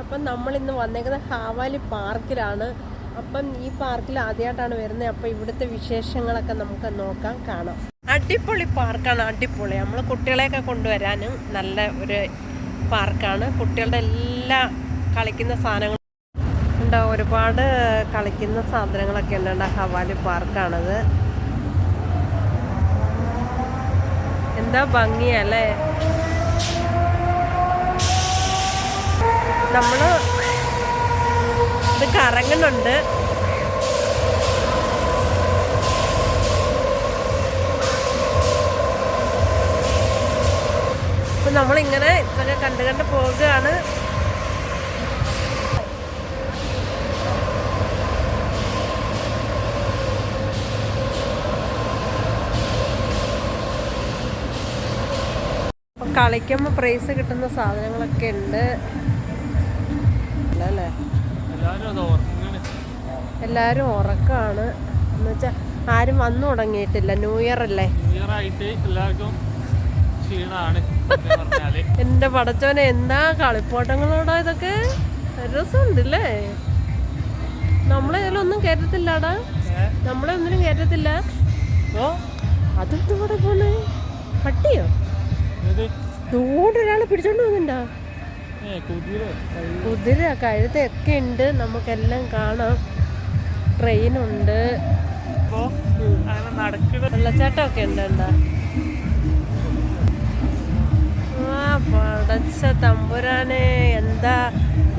അപ്പം നമ്മൾ ഇന്ന് വന്നേക്കുന്നത് ഹാവാലി പാർക്കിലാണ്. അപ്പം ഈ പാർക്കിൽ ആദ്യമായിട്ടാണ് വരുന്നത്. അപ്പം ഇവിടുത്തെ വിശേഷങ്ങളൊക്കെ നമുക്ക് നോക്കാം കാണാം. അടിപൊളി പാർക്കാണ് അടിപൊളി. നമ്മൾ കുട്ടികളെയൊക്കെ കൊണ്ടുവരാനും നല്ല ഒരു പാർക്കാണ്. കുട്ടികളുടെ എല്ലാ കളിക്കുന്ന സാധനങ്ങളും ഉണ്ടോ. ഒരുപാട് കളിക്കുന്ന സാധനങ്ങളൊക്കെ ഉണ്ട് ഹവാലി പാർക്കാണത്. എന്താ ഭംഗിയല്ലേ? നമ്മൾ ഇത് കറങ്ങുന്നുണ്ട്. അപ്പൊ നമ്മളിങ്ങനെ ഇതൊക്കെ കണ്ട് കണ്ട് പോവുകയാണ് കളിക്കുമ്പോൾ പ്രൈസ് കിട്ടുന്ന സാധനങ്ങളൊക്കെ ഉണ്ട്. എല്ലാവരും ഉറക്കാണ്. എന്ന് വെച്ചാൽ ആരും വന്നു തുടങ്ങിയിട്ടില്ല ന്യൂ ഇയർ അല്ലേ? എന്റെ പടച്ചോനെ എന്താ കളിപ്പോട്ടങ്ങളോടാ ഇതൊക്കെ? രസമുണ്ടല്ലേ? നമ്മളെ ഇതിലൊന്നും കയറ്റത്തില്ലാടാ? നമ്മളെ ഒന്നിനും കയറ്റത്തില്ല ഓ? അതെന്ത് ഇവിടെ പോണേ പട്ടിയോ ദൂടെ ഒരാൾ പിടിച്ചോണ്ട് പോകുന്നുണ്ടോ കുതിര കഴുതയൊക്കെ ഉണ്ട്. നമുക്കെല്ലാം കാണാം. ട്രെയിനുണ്ട്. വെള്ളച്ചാട്ടമൊക്കെ ഉണ്ട് എന്താ? ആ പടച്ച തമ്പുരാനെ എന്താ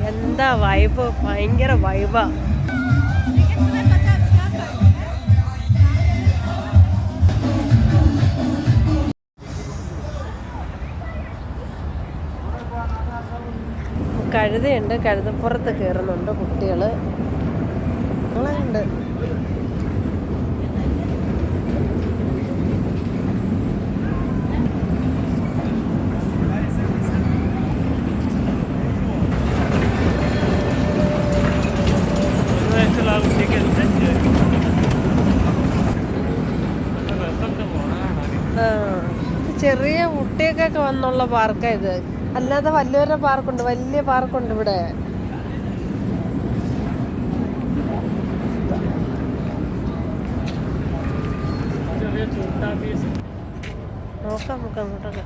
എന്താ വൈബ് ഭയങ്കര വൈബാ കഴുതയുണ്ട്. കഴുതപ്പുറത്ത് കയറുന്നുണ്ട് കുട്ടികൾ ഉണ്ട് ചെറിയ കുട്ടിയൊക്കെ വന്നുള്ള പാർക്കാ ഇത്. അല്ലാതെ വല്ലവരുടെ പാർക്കുണ്ട് വലിയ പാർക്കുണ്ട് ഇവിടെ. ചെറിയ ചൂട്ടാപ്പീസ് നോക്കാം. നമുക്ക് അങ്ങോട്ടൊക്കെ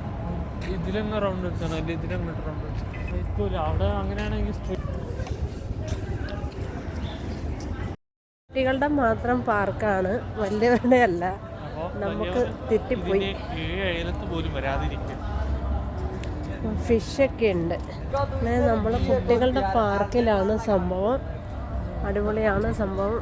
ഇതിലൊന്ന് റൗണ്ട് അടിച്ചാൽ അല്ലെ ഇതിലങ്ങോട്ട് റൗണ്ട് അടിച്ചു അവിടെ അങ്ങനെയാണെങ്കിൽ കുട്ടികളുടെ മാത്രം പാർക്കാണ് വലിയവരുടെ അല്ല. നമുക്ക് തെറ്റിപ്പോയി. ഏഴ് അയലത്ത് പോലും വരാതിരിക്കും ഫിഷൊക്കെ ഉണ്ട് നമ്മൾ കുട്ടികളുടെ പാർക്കിലാണ് സംഭവം. അടിപൊളിയാണ് സംഭവം.